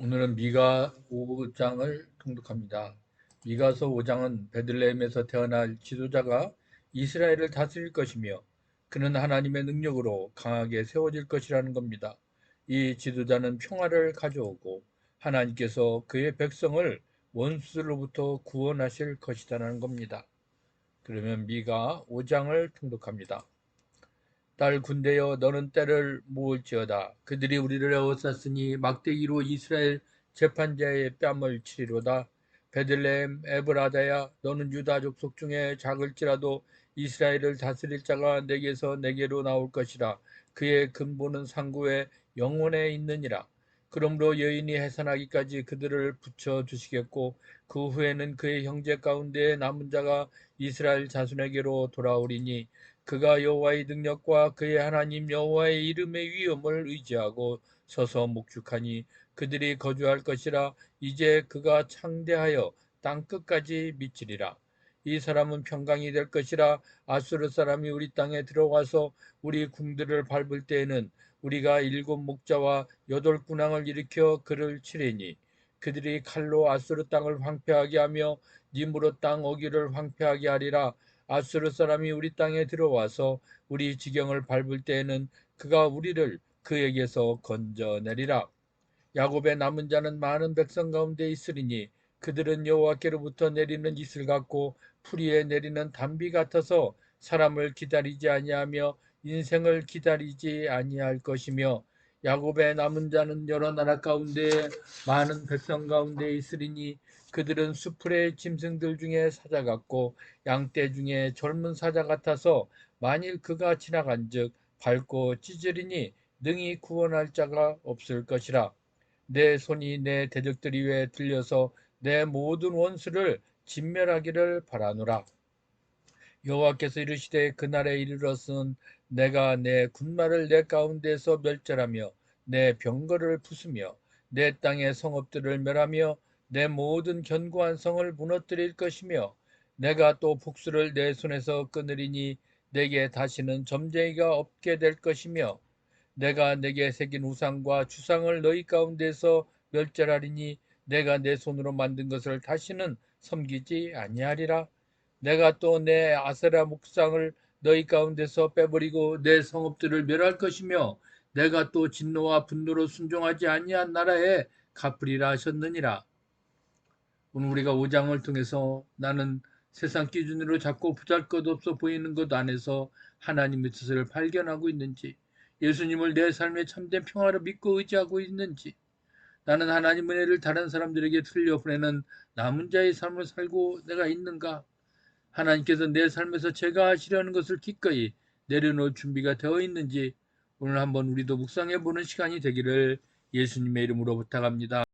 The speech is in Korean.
오늘은 미가 5장을 통독합니다. 미가서 5장은 베들레헴에서 태어날 지도자가 이스라엘을 다스릴 것이며 그는 하나님의 능력으로 강하게 세워질 것이라는 겁니다. 이 지도자는 평화를 가져오고 하나님께서 그의 백성을 원수들로부터 구원하실 것이라는 겁니다. 그러면 미가 5장을 통독합니다. 딸 군대여 너는 때를 모을지어다. 그들이 우리를 에워쌌으니 막대기로 이스라엘 재판자의 뺨을 치리로다. 베들레헴 에브라다야 너는 유다 족속 중에 작을지라도 이스라엘을 다스릴 자가 내게서 내게로 나올 것이라. 그의 근본은 상구에 영원에 있느니라. 그러므로 여인이 해산하기까지 그들을 붙여 주시겠고 그 후에는 그의 형제 가운데 남은 자가 이스라엘 자손에게로 돌아오리니 그가 여호와의 능력과 그의 하나님 여호와의 이름의 위엄을 의지하고 서서 목축하니 그들이 거주할 것이라 이제 그가 창대하여 땅 끝까지 미치리라. 이 사람은 평강이 될 것이라 아수르 사람이 우리 땅에 들어와서 우리 궁들을 밟을 때에는 우리가 일곱 목자와 여덟 군왕을 일으켜 그를 치리니 그들이 칼로 아수르 땅을 황폐하게 하며 님으로 땅 어기를 황폐하게 하리라 아수르 사람이 우리 땅에 들어와서 우리 지경을 밟을 때에는 그가 우리를 그에게서 건져내리라. 야곱의 남은 자는 많은 백성 가운데 있으리니 그들은 여호와께로부터 내리는 이슬 같고 풀이에 내리는 단비 같아서 사람을 기다리지 아니하며 인생을 기다리지 아니할 것이며 야곱의 남은 자는 여러 나라 가운데 많은 백성 가운데 있으리니 그들은 수풀의 짐승들 중에 사자 같고 양떼 중에 젊은 사자 같아서 만일 그가 지나간즉 밟고 찢으리니 능히 구원할 자가 없을 것이라. 내 손이 내 대적들 위에 들려서 내 모든 원수를 진멸하기를 바라노라 여호와께서 이르시되 그날에 이르렀은 내가 내 군마를 내 가운데서 멸절하며 내 병거를 부수며 내 땅의 성읍들을 멸하며 내 모든 견고한 성을 무너뜨릴 것이며 내가 또 복수를 내 손에서 끊으리니 내게 다시는 점쟁이가 없게 될 것이며 내가 내게 새긴 우상과 주상을 너희 가운데서 멸절하리니 내가 내 손으로 만든 것을 다시는 섬기지 아니하리라 내가 또 내 아세라 목상을 너희 가운데서 빼버리고 내 성읍들을 멸할 것이며 내가 또 진노와 분노로 순종하지 아니한 나라에 갚으리라 하셨느니라. 오늘 우리가 5장을 통해서 나는 세상 기준으로 자꾸 부잘 것 없어 보이는 것 안에서 하나님의 뜻을 발견하고 있는지 예수님을 내 삶의 참된 평화를 믿고 의지하고 있는지 나는 하나님 은혜를 다른 사람들에게 틀려 보내는 남은 자의 삶을 살고 내가 있는가 하나님께서 내 삶에서 제가 하시려는 것을 기꺼이 내려놓을 준비가 되어 있는지 오늘 한번 우리도 묵상해 보는 시간이 되기를 예수님의 이름으로 부탁합니다.